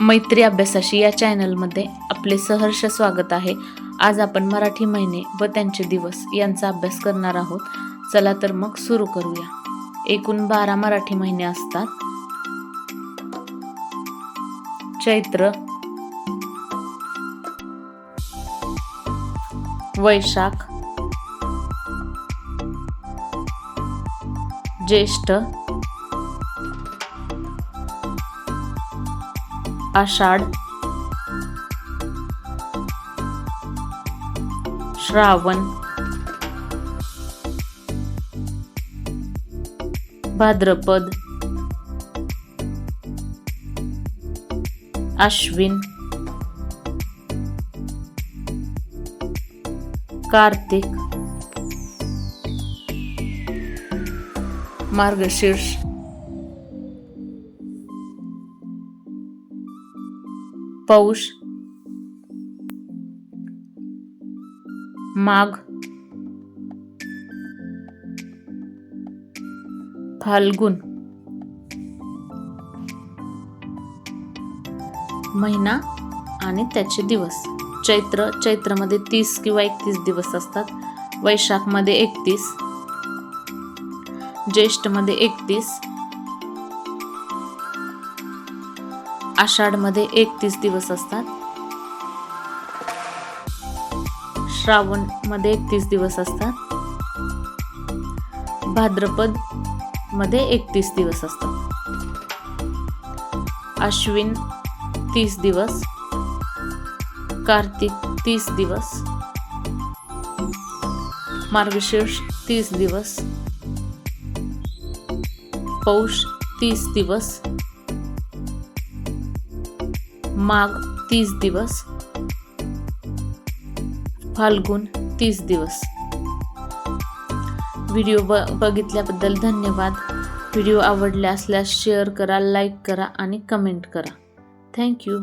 मैत्री अभ्यासाशी या चॅनलमध्ये आपले सहर्ष स्वागत आहे. आज आपण मराठी महिने व त्यांचे दिवस यांचा अभ्यास करणार आहोत. चला तर मग सुरू करूया. एकूण बारा मराठी महिने असतात. चैत्र. वैशाख. ज्येष्ठ. आषाढ श्रावण भाद्रपद अश्विन कार्तिक मार्गशीर्ष. पौष माघ फाल्गुन महिना आणि त्याचे दिवस. चैत्र चैत्रमध्ये तीस किंवा एकतीस दिवस असतात. वैशाखमध्ये एकतीस ज्येष्ठमध्ये एकतीस आषाढमध्ये एकतीस दिवस असतात. श्रावणमध्ये एकतीस दिवस असतात. भाद्रपदमध्ये एकतीस दिवस असतात. अश्विन तीस दिवस. कार्तिक तीस दिवस. मार्गशीर्ष तीस दिवस. पौष तीस दिवस. माघ तीस दिवस. फाल्गुन तीस दिवस. व्हिडिओ ब बघितल्याबद्दल धन्यवाद. व्हिडिओ आवडले असल्यास शेअर करा लाईक करा आणि कमेंट करा. थँक्यू